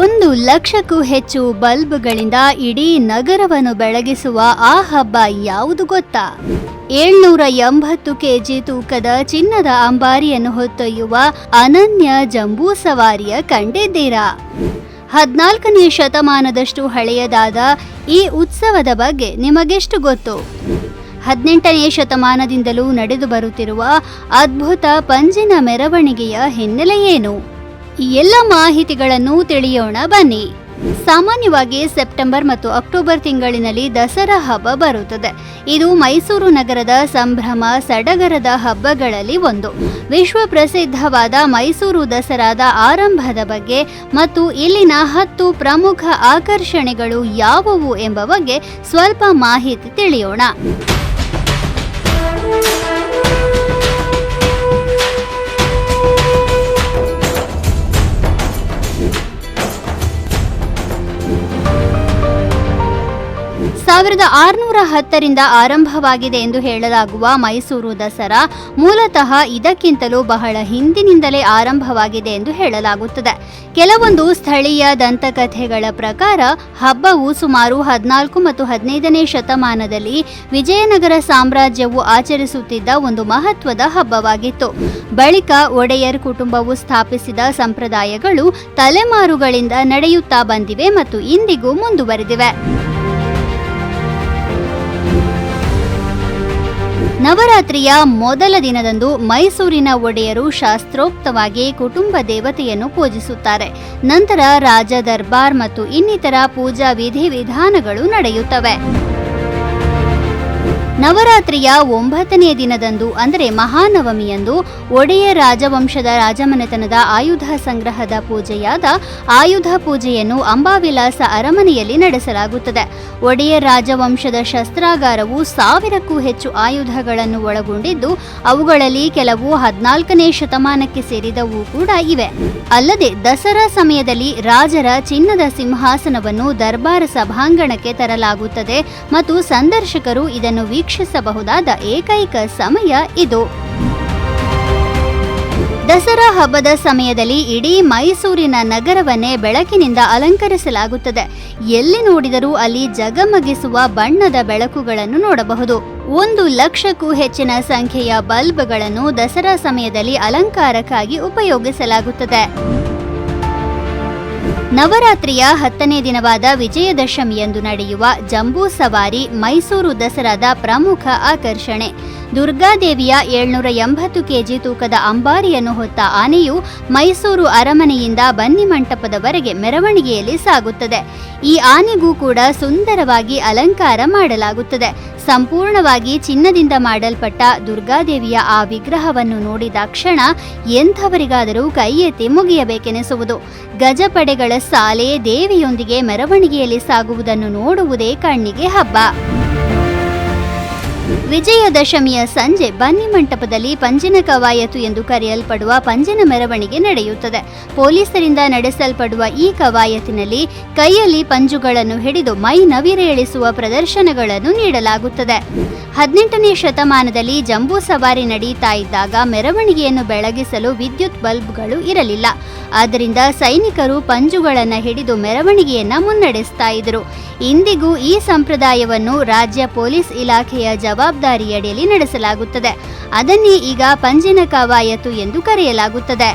ಒಂದು ಲಕ್ಷಕ್ಕೂ ಹೆಚ್ಚು ಬಲ್ಬ್ಗಳಿಂದ ಇಡೀ ನಗರವನ್ನು ಬೆಳಗಿಸುವ ಆ ಹಬ್ಬ ಯಾವುದು ಗೊತ್ತಾ? ಏಳ್ನೂರ ಎಂಬತ್ತು ಕೆಜಿ ತೂಕದ ಚಿನ್ನದ ಅಂಬಾರಿಯನ್ನು ಹೊತ್ತೊಯ್ಯುವ ಅನನ್ಯ ಜಂಬೂ ಸವಾರಿಯ ಕಂಡಿದ್ದೀರಾ? ಹದಿನಾಲ್ಕನೇ ಶತಮಾನದಷ್ಟು ಹಳೆಯದಾದ ಈ ಉತ್ಸವದ ಬಗ್ಗೆ ನಿಮಗೆಷ್ಟು ಗೊತ್ತು? ಹದಿನೆಂಟನೇ ಶತಮಾನದಿಂದಲೂ ನಡೆದು ಬರುತ್ತಿರುವ ಅದ್ಭುತ ಪಂಜಿನ ಮೆರವಣಿಗೆಯ ಹಿನ್ನೆಲೆ ಏನು? ಈ ಎಲ್ಲ ಮಾಹಿತಿಗಳನ್ನು ತಿಳಿಯೋಣ ಬನ್ನಿ. ಸಾಮಾನ್ಯವಾಗಿ ಸೆಪ್ಟೆಂಬರ್ ಮತ್ತು ಅಕ್ಟೋಬರ್ ತಿಂಗಳಿನಲ್ಲಿ ದಸರಾ ಹಬ್ಬ ಬರುತ್ತದೆ. ಇದು ಮೈಸೂರು ನಗರದ ಸಂಭ್ರಮ ಸಡಗರದ ಹಬ್ಬಗಳಲ್ಲಿ ಒಂದು. ವಿಶ್ವ ಪ್ರಸಿದ್ಧವಾದ ಮೈಸೂರು ದಸರಾದ ಆರಂಭದ ಬಗ್ಗೆ ಮತ್ತು ಇಲ್ಲಿನ ಹತ್ತು ಪ್ರಮುಖ ಆಕರ್ಷಣೆಗಳು ಯಾವುವು ಎಂಬ ಬಗ್ಗೆ ಸ್ವಲ್ಪ ಮಾಹಿತಿ ತಿಳಿಯೋಣ. ಸಾವಿರದ ಆರುನೂರ ಹತ್ತರಿಂದ ಆರಂಭವಾಗಿದೆ ಎಂದು ಹೇಳಲಾಗುವ ಮೈಸೂರು ದಸರಾ ಮೂಲತಃ ಇದಕ್ಕಿಂತಲೂ ಬಹಳ ಹಿಂದಿನಿಂದಲೇ ಆರಂಭವಾಗಿದೆ ಎಂದು ಹೇಳಲಾಗುತ್ತದೆ. ಕೆಲವೊಂದು ಸ್ಥಳೀಯ ದಂತಕಥೆಗಳ ಪ್ರಕಾರ, ಹಬ್ಬವು ಸುಮಾರು ಹದಿನಾಲ್ಕು ಮತ್ತು ಹದಿನೈದನೇ ಶತಮಾನದಲ್ಲಿ ವಿಜಯನಗರ ಸಾಮ್ರಾಜ್ಯವು ಆಚರಿಸುತ್ತಿದ್ದ ಒಂದು ಮಹತ್ವದ ಹಬ್ಬವಾಗಿತ್ತು. ಬಳಿಕ ಒಡೆಯರ್ ಕುಟುಂಬವು ಸ್ಥಾಪಿಸಿದ ಸಂಪ್ರದಾಯಗಳು ತಲೆಮಾರುಗಳಿಂದ ನಡೆಯುತ್ತಾ ಬಂದಿವೆ ಮತ್ತು ಇಂದಿಗೂ ಮುಂದುವರೆದಿವೆ. ನವರಾತ್ರಿಯ ಮೊದಲ ದಿನದಂದು ಮೈಸೂರಿನ ಒಡೆಯರು ಶಾಸ್ತ್ರೋಕ್ತವಾಗಿ ಕುಟುಂಬ ದೇವತೆಯನ್ನು ಪೂಜಿಸುತ್ತಾರೆ. ನಂತರ ರಾಜ ದರ್ಬಾರ್ ಮತ್ತು ಇನ್ನಿತರ ಪೂಜಾ ವಿಧಿವಿಧಾನಗಳು ನಡೆಯುತ್ತವೆ. ನವರಾತ್ರಿಯ ಒಂಬತ್ತನೆಯ ದಿನದಂದು, ಅಂದರೆ ಮಹಾನವಮಿಯಂದು, ಒಡೆಯ ರಾಜವಂಶದ ರಾಜಮನೆತನದ ಆಯುಧ ಸಂಗ್ರಹದ ಪೂಜೆಯಾದ ಆಯುಧ ಪೂಜೆಯನ್ನು ಅಂಬಾವಿಲಾಸ ಅರಮನೆಯಲ್ಲಿ ನಡೆಸಲಾಗುತ್ತದೆ. ಒಡೆಯ ರಾಜವಂಶದ ಶಸ್ತ್ರಾಗಾರವು ಸಾವಿರಕ್ಕೂ ಹೆಚ್ಚು ಆಯುಧಗಳನ್ನು ಒಳಗೊಂಡಿದ್ದು, ಅವುಗಳಲ್ಲಿ ಕೆಲವು ಹದಿನಾಲ್ಕನೇ ಶತಮಾನಕ್ಕೆ ಸೇರಿದವು ಕೂಡ ಇವೆ. ಅಲ್ಲದೆ ದಸರಾ ಸಮಯದಲ್ಲಿ ರಾಜರ ಚಿನ್ನದ ಸಿಂಹಾಸನವನ್ನು ದರ್ಬಾರ ಸಭಾಂಗಣಕ್ಕೆ ತರಲಾಗುತ್ತದೆ ಮತ್ತು ಸಂದರ್ಶಕರು ಇದನ್ನು ವೀಕ್ಷಿಸಬಹುದಾದ ಏಕೈಕ ಸಮಯ ಇದು. ದಸರಾ ಹಬ್ಬದ ಸಮಯದಲ್ಲಿ ಇಡೀ ಮೈಸೂರಿನ ನಗರವನ್ನೇ ಬೆಳಕಿನಿಂದ ಅಲಂಕರಿಸಲಾಗುತ್ತದೆ. ಎಲ್ಲಿ ನೋಡಿದರೂ ಅಲ್ಲಿ ಜಗಮಗಿಸುವ ಬಣ್ಣದ ಬೆಳಕುಗಳನ್ನು ನೋಡಬಹುದು. ಒಂದು ಲಕ್ಷಕ್ಕೂ ಹೆಚ್ಚಿನ ಸಂಖ್ಯೆಯ ಬಲ್ಬ್ಗಳನ್ನು ದಸರಾ ಸಮಯದಲ್ಲಿ ಅಲಂಕಾರಕ್ಕಾಗಿ ಉಪಯೋಗಿಸಲಾಗುತ್ತದೆ. ನವರಾತ್ರಿಯ ಹತ್ತನೇ ದಿನವಾದ ವಿಜಯದಶಮಿಯಂದು ನಡೆಯುವ ಜಂಬೂ ಸವಾರಿ ಮೈಸೂರು ದಸರಾದ ಪ್ರಮುಖ ಆಕರ್ಷಣೆ. ದುರ್ಗಾದೇವಿಯ ಏಳ್ನೂರ ಎಂಬತ್ತು ಕೆಜಿ ತೂಕದ ಅಂಬಾರಿಯನ್ನು ಹೊತ್ತ ಆನೆಯು ಮೈಸೂರು ಅರಮನೆಯಿಂದ ಬನ್ನಿ ಮಂಟಪದವರೆಗೆ ಮೆರವಣಿಗೆಯಲ್ಲಿ ಸಾಗುತ್ತದೆ. ಈ ಆನೆಗೂ ಕೂಡ ಸುಂದರವಾಗಿ ಅಲಂಕಾರ ಮಾಡಲಾಗುತ್ತದೆ. ಸಂಪೂರ್ಣವಾಗಿ ಚಿನ್ನದಿಂದ ಮಾಡಲ್ಪಟ್ಟ ದುರ್ಗಾದೇವಿಯ ಆ ವಿಗ್ರಹವನ್ನು ನೋಡಿದ ಕ್ಷಣ ಎಂಥವರಿಗಾದರೂ ಕೈ ಎತ್ತಿ ಮುಗಿಯಬೇಕೆನಿಸುವುದು. ಗಜಪಡೆಗಳ ಸಾಲೆ ದೇವಿಯೊಂದಿಗೆ ಮೆರವಣಿಗೆಯಲ್ಲಿ ಸಾಗುವುದನ್ನು ನೋಡುವುದೇ ಕಣ್ಣಿಗೆ ಹಬ್ಬ. ವಿಜಯದಶಮಿಯ ಸಂಜೆ ಬನ್ನಿ ಮಂಟಪದಲ್ಲಿ ಪಂಜಿನ ಕವಾಯತು ಎಂದು ಕರೆಯಲ್ಪಡುವ ಪಂಜಿನ ಮೆರವಣಿಗೆ ನಡೆಯುತ್ತದೆ. ಪೊಲೀಸರಿಂದ ನಡೆಸಲ್ಪಡುವ ಈ ಕವಾಯತಿನಲ್ಲಿ ಕೈಯಲ್ಲಿ ಪಂಜುಗಳನ್ನು ಹಿಡಿದು ಮೈ ನವಿರೇಳಿಸುವ ಪ್ರದರ್ಶನಗಳನ್ನು ನೀಡಲಾಗುತ್ತದೆ. ಹದಿನೆಂಟನೇ ಶತಮಾನದಲ್ಲಿ ಜಂಬೂ ಸವಾರಿ ನಡೆಯುತ್ತಾ ಇದ್ದಾಗ ಮೆರವಣಿಗೆಯನ್ನು ಬೆಳಗಿಸಲು ವಿದ್ಯುತ್ ಬಲ್ಬ್ಗಳು ಇರಲಿಲ್ಲ. ಆದ್ದರಿಂದ ಸೈನಿಕರು ಪಂಜುಗಳನ್ನು ಹಿಡಿದು ಮೆರವಣಿಗೆಯನ್ನು ಮುನ್ನಡೆಸ್ತಾ ಇದ್ದರು ಇಂದಿಗೂ ಈ ಸಂಪ್ರದಾಯವನ್ನು ರಾಜ್ಯ ಪೊಲೀಸ್ ಇಲಾಖೆಯ ಜವಾಬ್ದಾರಿಯಡಿಯಲ್ಲಿ ನಡೆಸಲಾಗುತ್ತದೆ. ಅದನ್ನೇ ಈಗ ಪಂಜಿನ ಕವಾಯತು ಎಂದು ಕರೆಯಲಾಗುತ್ತದೆ.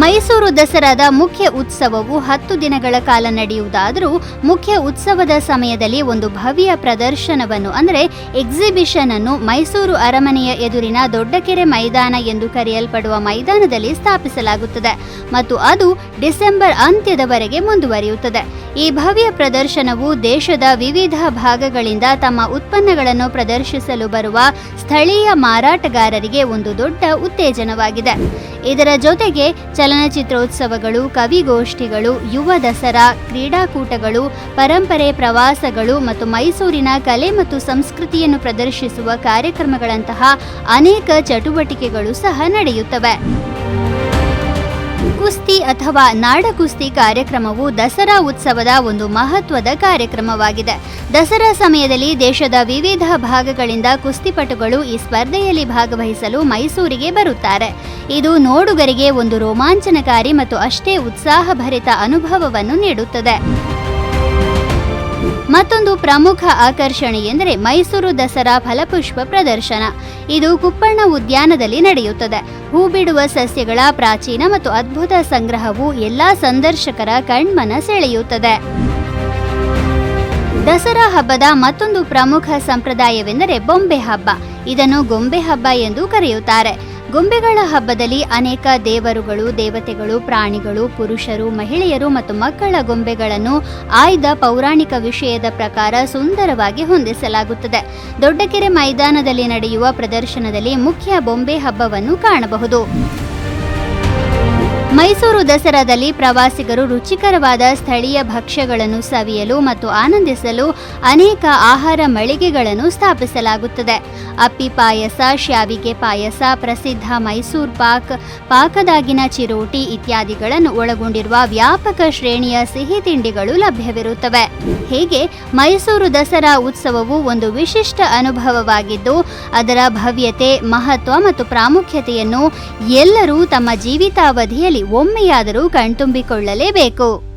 ಮೈಸೂರು ದಸರಾದ ಮುಖ್ಯ ಉತ್ಸವವು ಹತ್ತು ದಿನಗಳ ಕಾಲ ನಡೆಯುವುದಾದರೂ ಮುಖ್ಯ ಉತ್ಸವದ ಸಮಯದಲ್ಲಿ ಒಂದು ಭವ್ಯ ಪ್ರದರ್ಶನವನ್ನು ಅಂದರೆ ಎಕ್ಸಿಬಿಷನ್ ಅನ್ನು ಮೈಸೂರು ಅರಮನೆಯ ಎದುರಿನ ದೊಡ್ಡಕೆರೆ ಮೈದಾನ ಎಂದು ಕರೆಯಲ್ಪಡುವ ಮೈದಾನದಲ್ಲಿ ಸ್ಥಾಪಿಸಲಾಗುತ್ತದೆ ಮತ್ತು ಅದು ಡಿಸೆಂಬರ್ ಅಂತ್ಯದವರೆಗೆ ಮುಂದುವರಿಯುತ್ತದೆ. ಈ ಭವ್ಯ ಪ್ರದರ್ಶನವು ದೇಶದ ವಿವಿಧ ಭಾಗಗಳಿಂದ ತಮ್ಮ ಉತ್ಪನ್ನಗಳನ್ನು ಪ್ರದರ್ಶಿಸಲು ಬರುವ ಸ್ಥಳೀಯ ಮಾರಾಟಗಾರರಿಗೆ ಒಂದು ದೊಡ್ಡ ಉತ್ತೇಜನವಾಗಿದೆ. ಇದರ ಜೊತೆಗೆ ಚಲನಚಿತ್ರೋತ್ಸವಗಳು, ಕವಿಗೋಷ್ಠಿಗಳು, ಯುವ ದಸರಾ, ಕ್ರೀಡಾಕೂಟಗಳು, ಪರಂಪರೆ ಪ್ರವಾಸಗಳು ಮತ್ತು ಮೈಸೂರಿನ ಕಲೆ ಮತ್ತು ಸಂಸ್ಕೃತಿಯನ್ನು ಪ್ರದರ್ಶಿಸುವ ಕಾರ್ಯಕ್ರಮಗಳಂತಹ ಅನೇಕ ಚಟುವಟಿಕೆಗಳು ಸಹ ನಡೆಯುತ್ತವೆ. ಕುಸ್ತಿ ಅಥವಾ ನಾಡಕುಸ್ತಿ ಕಾರ್ಯಕ್ರಮವು ದಸರಾ ಉತ್ಸವದ ಒಂದು ಮಹತ್ವದ ಕಾರ್ಯಕ್ರಮವಾಗಿದೆ. ದಸರಾ ಸಮಯದಲ್ಲಿ ದೇಶದ ವಿವಿಧ ಭಾಗಗಳಿಂದ ಕುಸ್ತಿಪಟುಗಳು ಈ ಸ್ಪರ್ಧೆಯಲ್ಲಿ ಭಾಗವಹಿಸಲು ಮೈಸೂರಿಗೆ ಬರುತ್ತಾರೆ. ಇದು ನೋಡುಗರಿಗೆ ಒಂದು ರೋಮಾಂಚನಕಾರಿ ಮತ್ತು ಅಷ್ಟೇ ಉತ್ಸಾಹಭರಿತ ಅನುಭವವನ್ನು ನೀಡುತ್ತದೆ. ಮತ್ತೊಂದು ಪ್ರಮುಖ ಆಕರ್ಷಣೆ ಎಂದರೆ ಮೈಸೂರು ದಸರಾ ಫಲಪುಷ್ಪ ಪ್ರದರ್ಶನ. ಇದು ಕುಪ್ಪಣ್ಣ ಉದ್ಯಾನದಲ್ಲಿ ನಡೆಯುತ್ತದೆ. ಹೂ ಬಿಡುವ ಸಸ್ಯಗಳ ಪ್ರಾಚೀನ ಮತ್ತು ಅದ್ಭುತ ಸಂಗ್ರಹವು ಎಲ್ಲಾ ಸಂದರ್ಶಕರ ಕಣ್ಮನ ಸೆಳೆಯುತ್ತದೆ. ದಸರಾ ಹಬ್ಬದ ಮತ್ತೊಂದು ಪ್ರಮುಖ ಸಂಪ್ರದಾಯವೆಂದರೆ ಬೊಂಬೆ ಹಬ್ಬ. ಇದನ್ನು ಗೊಂಬೆ ಹಬ್ಬ ಎಂದು ಕರೆಯುತ್ತಾರೆ. ಗೊಂಬೆಗಳ ಹಬ್ಬದಲ್ಲಿ ಅನೇಕ ದೇವರುಗಳು, ದೇವತೆಗಳು, ಪ್ರಾಣಿಗಳು, ಪುರುಷರು, ಮಹಿಳೆಯರು ಮತ್ತು ಮಕ್ಕಳ ಗೊಂಬೆಗಳನ್ನು ಆಯ್ದ ಪೌರಾಣಿಕ ವಿಷಯದ ಪ್ರಕಾರ ಸುಂದರವಾಗಿ ಹೊಂದಿಸಲಾಗುತ್ತದೆ. ದೊಡ್ಡಕೆರೆ ಮೈದಾನದಲ್ಲಿ ನಡೆಯುವ ಪ್ರದರ್ಶನದಲ್ಲಿ ಮುಖ್ಯ ಬೊಂಬೆ ಹಬ್ಬವನ್ನು ಕಾಣಬಹುದು. ಮೈಸೂರು ದಸರಾದಲ್ಲಿ ಪ್ರವಾಸಿಗರು ರುಚಿಕರವಾದ ಸ್ಥಳೀಯ ಭಕ್ಷ್ಯಗಳನ್ನು ಸವಿಯಲು ಮತ್ತು ಆನಂದಿಸಲು ಅನೇಕ ಆಹಾರ ಮಳಿಗೆಗಳನ್ನು ಸ್ಥಾಪಿಸಲಾಗುತ್ತದೆ. ಅಪ್ಪಿ ಪಾಯಸ, ಶ್ಯಾವಿಗೆ ಪಾಯಸ, ಪ್ರಸಿದ್ಧ ಮೈಸೂರು ಪಾಕ್, ಪಾಕದಾಗಿನ ಚಿರೋಟಿ ಇತ್ಯಾದಿಗಳನ್ನು ಒಳಗೊಂಡಿರುವ ವ್ಯಾಪಕ ಶ್ರೇಣಿಯ ಸಿಹಿ ತಿಂಡಿಗಳು ಲಭ್ಯವಿರುತ್ತವೆ. ಹೀಗೆ ಮೈಸೂರು ದಸರಾ ಉತ್ಸವವು ಒಂದು ವಿಶಿಷ್ಟ ಅನುಭವವಾಗಿದ್ದು, ಅದರ ಭವ್ಯತೆ, ಮಹತ್ವ ಮತ್ತು ಪ್ರಾಮುಖ್ಯತೆಯನ್ನು ಎಲ್ಲರೂ ತಮ್ಮ ಜೀವಿತಾವಧಿಯಲ್ಲಿ ಒಮ್ಮೆಯಾದರೂ ಕಣ್ತುಂಬಿಕೊಳ್ಳಲೇಬೇಕು.